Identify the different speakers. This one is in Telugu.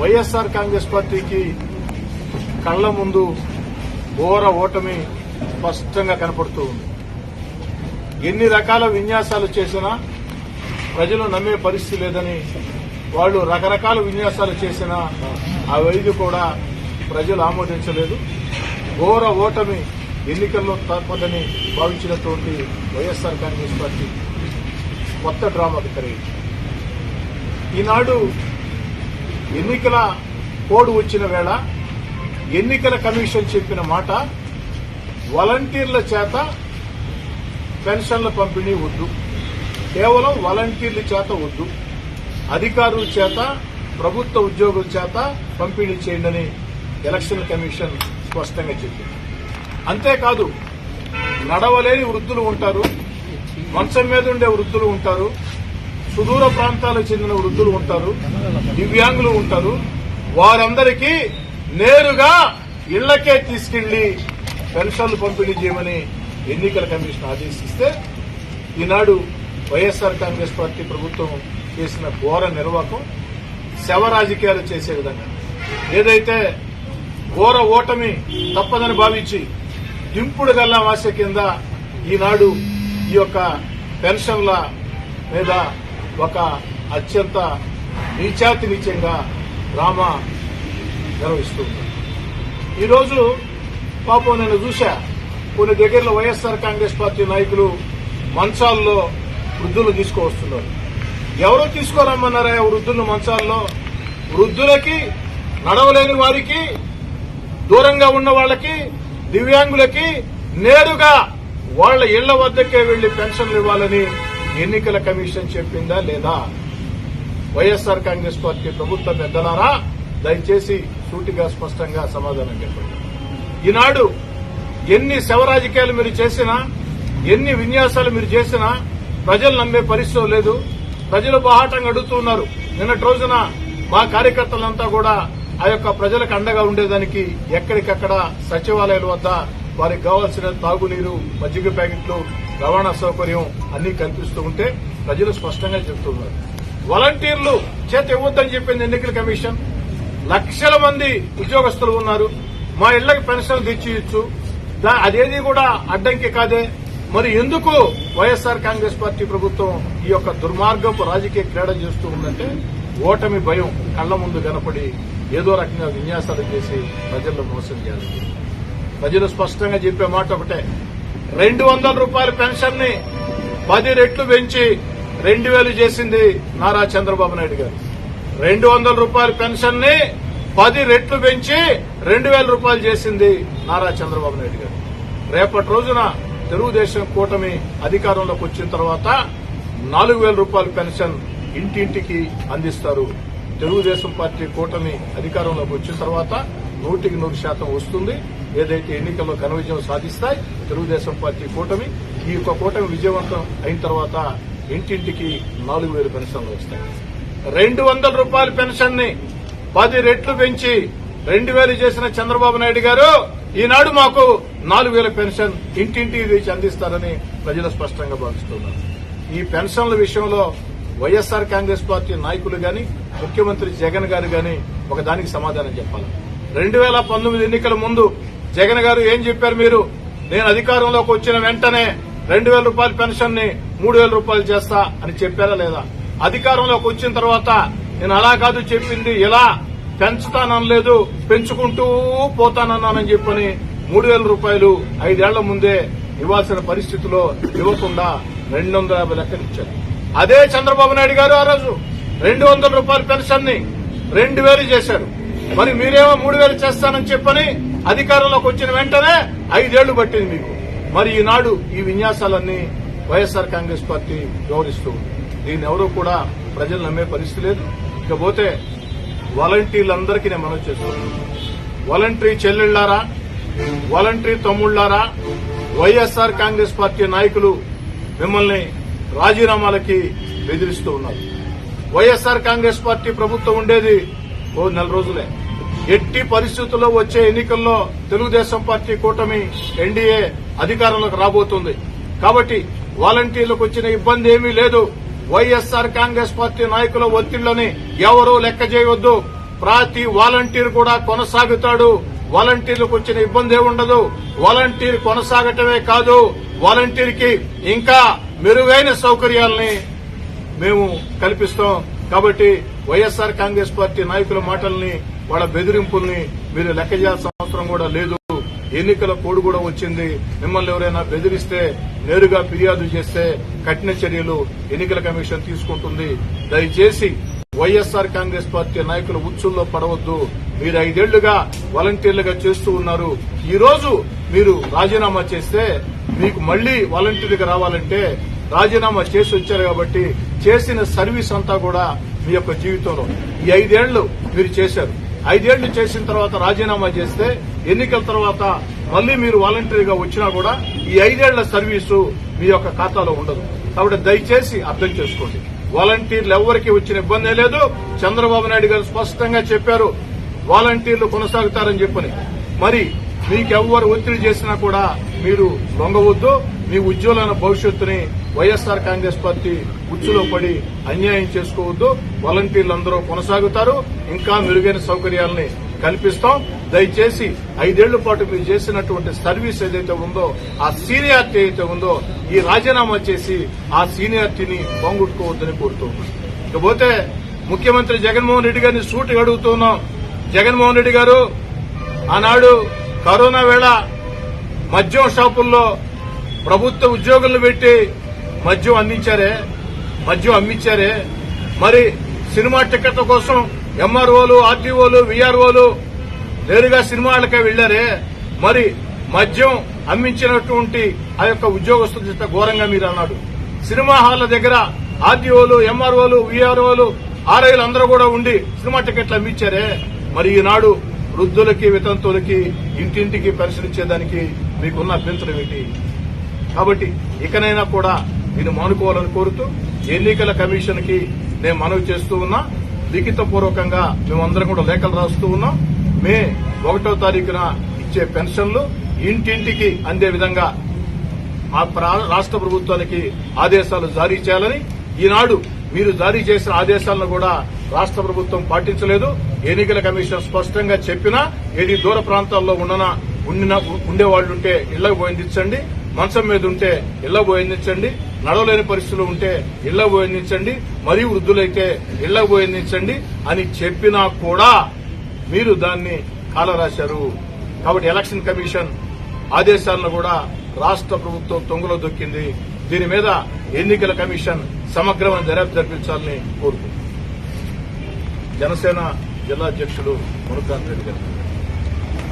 Speaker 1: వైఎస్ఆర్ కాంగ్రెస్ పార్టీకి కళ్ళ ముందు ఘోర ఓటమి స్పష్టంగా కనపడుతూ ఉంది. ఎన్ని రకాల విన్యాసాలు చేసినా ప్రజలు నమ్మే పరిస్థితి లేదని వాళ్ళు రకరకాల విన్యాసాలు చేసినా ఆ వైద్యు కూడా ప్రజలు ఆమోదించలేదు. ఘోర ఓటమి ఎన్నికల్లో తప్పదని భావించినటువంటి వైఎస్ఆర్ కాంగ్రెస్ పార్టీ కొత్త డ్రామాకు అధికారి ఈనాడు ఎన్నికల కోడ్ వచ్చిన వేళ ఎన్నికల కమిషన్ చెప్పిన మాట వాలంటీర్ల చేత పెన్షన్ల పంపిణీ వద్దు. కేవలం వాలంటీర్ల చేత వద్దు. అధికారుల చేత ప్రభుత్వ ఉద్యోగుల చేత పంపిణీ చేయండి ఎలక్షన్ కమిషన్ స్పష్టంగా చెప్పింది. అంతేకాదు నడవలేని వృద్ధులు ఉంటారు మంచం మీద ఉండే వృద్ధులు ఉంటారు సుదూర ప్రాంతాలకు చెందిన వృద్ధులు ఉంటారు దివ్యాంగులు ఉంటారు. వారందరికీ నేరుగా ఇళ్ళకే తీసుకెళ్ళి పెన్షన్లు పంపిణీ చేయమని ఎన్నికల కమిషన్ ఆదేశిస్తే ఈనాడు వైఎస్ఆర్ కాంగ్రెస్ పార్టీ ప్రభుత్వం చేసిన ఘోర నిర్వాహకం శవ రాజకీయాలు చేసే విధంగా. ఏదైతే ఘోర ఓటమి తప్పదని భావించి దింపుడు గల్లా ఆశ కింద ఈనాడు ఈ యొక్క పెన్షన్ల మీద ఒక అత్యంత నీచాతి నీచంగా రామ నిర్వహిస్తూ ఈరోజు పాపం నేను చూశా కొన్ని దగ్గరలో వైఎస్ఆర్ కాంగ్రెస్ పార్టీ నాయకులు మంచాల్లో వృద్ధులు తీసుకువస్తున్నారు. ఎవరో తీసుకురమ్మన్నారా వృద్ధులు మంచాల్లో? వృద్ధులకి నడవలేని వారికి దూరంగా ఉన్న వాళ్ళకి దివ్యాంగులకి నేరుగా వాళ్ళ ఇళ్ళ వద్దకే వెళ్ళి పెన్షన్లు ఇవ్వాలని ఎన్నికల కమిషన్ చెప్పిందా లేదా? వైఎస్ఆర్ కాంగ్రెస్ పార్టీ ప్రభుత్వ పెద్దలారా దయచేసి సూటిగా స్పష్టంగా సమాధానం చెప్పండి. ఈనాడు ఎన్ని శవరాజకీయాలు మీరు చేసినా ఎన్ని విన్యాసాలు మీరు చేసినా ప్రజలు నమ్మే పరిస్థితి లేదు. ప్రజలు బాహాటంగా అడుగుతున్నారు నిన్నటి రోజున మా కార్యకర్తలంతా కూడా ఆ యొక్క ప్రజలకు అండగా ఉండేదానికి ఎక్కడికక్కడ సచివాలయాల వద్ద వారికి కావాల్సిన తాగునీరు మజ్జిగ ప్యాకెట్లు రవాణా సౌకర్యం అన్ని కల్పిస్తూ ఉంటే ప్రజలు స్పష్టంగా చెబుతున్నారు వాలంటీర్లు చేత ఇవ్వద్దని చెప్పింది ఎన్నికల కమిషన్. లక్షల మంది ఉద్యోగస్తులు ఉన్నారు. మా ఇళ్ళకు పెన్షన్లు తెచ్చియచ్చు దా- అదేది కూడా అడ్డంకి కాదే. మరి ఎందుకు వైఎస్ఆర్ కాంగ్రెస్ పార్టీ ప్రభుత్వం ఈ యొక్క దుర్మార్గపు రాజకీయ క్రీడ చేస్తూ ఉందంటే ఓటమి భయం కళ్ళ ముందు కనపడి ఏదో రకంగా విన్యాసాలు చేసి ప్రజల్లో మోసం చేయాలి. ప్రజలు స్పష్టంగా చెప్పే మాట ఒకటే. రెండు వందల రూపాయల పెన్షన్ని పది రెట్లు పెంచి రెండు వేలు చేసింది నారా చంద్రబాబు నాయుడు గారు. రెండు వందల రూపాయల పెన్షన్ని పది రెట్లు పెంచి రెండు వేల రూపాయలు చేసింది నారా చంద్రబాబు నాయుడు గారు. రేపటి రోజున తెలుగుదేశం కూటమి అధికారంలోకి వచ్చిన తర్వాత నాలుగు వేల రూపాయల పెన్షన్ ఇంటింటికి అందిస్తారు తెలుగుదేశం పార్టీ కూటమి అధికారంలోకి వచ్చిన తర్వాత నూటికి నూరు శాతం వస్తుంది. ఏదైతే ఎన్నికల్లో ఘన విజయం సాధిస్తాయి తెలుగుదేశం పార్టీ కూటమి ఈ యొక్క కూటమి విజయవంతం అయిన తర్వాత ఇంటింటికి నాలుగు వేలు పెన్షన్లు వస్తాయి. రెండు వందల రూపాయల పెన్షన్ని పది రెట్లు పెంచి రెండు వేలు చేసిన చంద్రబాబు నాయుడు గారు ఈనాడు మాకు నాలుగు వేల పెన్షన్ ఇంటింటికి తెచ్చి అందిస్తారని ప్రజలు స్పష్టంగా భావిస్తున్నారు. ఈ పెన్షన్ల విషయంలో వైఎస్ఆర్ కాంగ్రెస్ పార్టీ నాయకులు గాని ముఖ్యమంత్రి జగన్ గారు గాని ఒక దానికి సమాధానం చెప్పాలి. రెండు వేల పంతొమ్మిది ఎన్నికల ముందు జగన్ గారు ఏం చెప్పారు మీరు? నేను అధికారంలోకి వచ్చిన వెంటనే రెండు వేల రూపాయల పెన్షన్ని మూడు వేల రూపాయలు చేస్తా అని చెప్పారా లేదా? అధికారంలోకి వచ్చిన తర్వాత నేను అలా కాదు చెప్పింది. ఇలా పెంచుతాననలేదు పెంచుకుంటూ పోతానన్నానని చెప్పని మూడు వేల రూపాయలు ఐదేళ్ళ ముందే ఇవ్వాల్సిన పరిస్థితిలో ఇవ్వకుండా రెండు వందల యాభై లెక్కలు ఇచ్చారు. అదే చంద్రబాబు నాయుడు గారు ఆ రోజు. రెండు వందల రూపాయల పెన్షన్ని రెండు వేలు చేశారు. మరి మీరేమో మూడు వేలు చేస్తానని చెప్పని అధికారంలోకి వచ్చిన వెంటనే ఐదేళ్ళు పట్టింది మీకు. మరి ఈనాడు ఈ విన్యాసాలన్నీ వైఎస్ఆర్ కాంగ్రెస్ పార్టీ గౌరవిస్తూ దీన్ని ఎవరూ కూడా ప్రజలు నమ్మే పరిస్థితి లేదు. ఇకపోతే వాలంటీర్లందరికీ నేను మనవి చేస్తున్నాను. వాలంటరీ చెల్లెళ్ళారా వాలంటరీ తమ్ముళ్ళారా వైఎస్ఆర్ కాంగ్రెస్ పార్టీ నాయకులు మిమ్మల్ని రాజీనామాలకి బెదిరిస్తూ ఉన్నారు. వైఎస్ఆర్ కాంగ్రెస్ పార్టీ ప్రభుత్వం ఉండేది ఓ నెల రోజులే. ఎట్టి పరిస్థితుల్లో వచ్చే ఎన్నికల్లో తెలుగుదేశం పార్టీ కూటమి ఎన్డీఏ అధికారంలోకి రాబోతుంది. కాబట్టి వాలంటీర్లకు వచ్చిన ఇబ్బంది ఏమీ లేదు. వైఎస్ఆర్ కాంగ్రెస్ పార్టీ నాయకుల ఒత్తిళ్ళని ఎవరూ లెక్క చేయవద్దు ప్రతి వాలంటీర్ కూడా కొనసాగుతాడు. వాలంటీర్లకు వచ్చిన ఇబ్బంది ఉండదు. వాలంటీర్ కొనసాగటమే కాదు వాలంటీర్కి ఇంకా మెరుగైన సౌకర్యాలని మేము కల్పిస్తాం కాబట్టి వైఎస్ఆర్ కాంగ్రెస్ పార్టీ నాయకుల మాటల్ని వాళ్ళ బెదిరింపుల్ని మీరు లెక్క చేయాల్సిన అవసరం కూడా లేదు. ఎన్నికల కోడ్ కూడా వచ్చింది. మిమ్మల్ని ఎవరైనా బెదిరిస్తే నేరుగా ఫిర్యాదు చేస్తే కఠిన చర్యలు ఎన్నికల కమిషన్ తీసుకుంటుంది. దయచేసి వైఎస్ఆర్ కాంగ్రెస్ పార్టీ నాయకుల ఉచ్చుల్లో పడవద్దు. మీరు ఐదేళ్ళుగా వాలంటీర్లుగా చేస్తూ ఉన్నారు. ఈ రోజు మీరు రాజీనామా చేస్తే మీకు మళ్ళీ వాలంటీర్గా రావాలంటే రాజీనామా చేసి వచ్చారు కాబట్టి చేసిన సర్వీస్ అంతా కూడా మీ యొక్క జీవితంలో ఈ ఐదేళ్ళు మీరు చేశారు. ఐదేళ్ళు చేసిన తర్వాత రాజీనామా చేస్తే ఎన్నికల తర్వాత మళ్ళీ మీరు వాలంటీర్గా వచ్చినా కూడా ఈ ఐదేళ్ళ సర్వీసు మీ యొక్క ఖాతాలో ఉండదు. కాబట్టి దయచేసి అర్థం చేసుకోండి. వాలంటీర్లు ఎవరికి వచ్చిన ఇబ్బంది లేదు. చంద్రబాబు నాయుడు గారు స్పష్టంగా చెప్పారు. వాలంటీర్లు కొనసాగుతారని చెప్పని. మరి మీకెవ్వరు ఒత్తిడి చేసినా కూడా మీరు లొంగవద్దు. మీ ఉజ్వలమైన భవిష్యత్తుని వైఎస్ఆర్ కాంగ్రెస్ పార్టీ ఉచ్చులో పడి అన్యాయం చేసుకోవద్దు. వాలంటీర్లు అందరూ కొనసాగుతారు. ఇంకా మెరుగైన సౌకర్యాలని కల్పిస్తాం. దయచేసి ఐదేళ్ళ పాటు మీరు చేసినటువంటి సర్వీస్ ఏదైతే ఉందో ఆ సీనియారిటీ అయితే ఉందో ఈ రాజీనామా చేసి ఆ సీనియారిటీని పోగొట్టుకోవద్దని కోరుతున్నాం ఇకపోతే ముఖ్యమంత్రి జగన్మోహన్ రెడ్డి గారిని సూటిగా అడుగుతున్నాం జగన్మోహన్ రెడ్డి గారు ఆనాడు కరోనా వేళ మద్యం షాపుల్లో ప్రభుత్వ ఉద్యోగులను పెట్టి మద్యం అందించారే మద్యం అమ్మించారే. మరి సినిమా టికెట్ల కోసం ఎంఆర్ఓలు ఆర్టీఓలు విఆర్ఓలు నేరుగా సినిమాలకే వెళ్ళారే మరి మద్యం అమ్మించినటువంటి ఆ యొక్క ఉద్యోగస్తుల చేత ఘోరంగా మీరు అన్నాడు. సినిమా హాళ్ళ దగ్గర ఆర్టీఓలు ఎంఆర్ఓలు విఆర్ఓలు ఆర్ఐలు అందరూ కూడా ఉండి సినిమా టికెట్లు అమ్మించారే. మరి ఈనాడు వృద్ధులకి వితంతువులకి ఇంటింటికి పరిశీలించేదానికి మీకున్న అభ్యంతరం ఏంటి? కాబట్టి ఇకనైనా కూడా దీన్ని మానుకోవాలని కోరుతూ ఎన్నికల కమిషన్కి నేను మనవి చేస్తూ ఉన్నా లిఖిత పూర్వకంగా మేమందరం కూడా లేఖలు రాస్తూ ఉన్నాం. మే ఒకటో తారీఖున ఇచ్చే పెన్షన్లు ఇంటింటికి అందే విధంగా ఆ ప్రా- రాష్ట్ర ప్రభుత్వానికి ఆదేశాలు జారీ చేయాలని ఈనాడు మీరు జారీ చేసిన ఆదేశాలను కూడా రాష్ట్ర ప్రభుత్వం పాటించలేదు. ఎన్నికల కమిషన్ స్పష్టంగా చెప్పినా ఏది దూర ప్రాంతాల్లో ఉండనా ఉండిన ఉండేవాళ్ళుంటే ఇళ్ళకు పోయిందించండి మంచం మీద ఉంటే ఇళ్ళ పోయిందించండి నడవలేని పరిస్థితులు ఉంటే ఇళ్ళ పోయిందించండి మరియు వృద్ధులైతే ఇళ్ళ పోయిందించండి అని చెప్పినా కూడా మీరు దాన్ని కాలరాశారు. కాబట్టి ఎలక్షన్ కమిషన్ ఆదేశాలను కూడా రాష్ట్ర ప్రభుత్వం తొంగలో దొక్కింది. దీని మీద ఎన్నికల కమిషన్ సమగ్రమైన దర్యాప్తు జరిపించాలని కోరుకుంది జనసేన జిల్లా అధ్యక్షుడు మునుకాంత్ రెడ్డి గారు.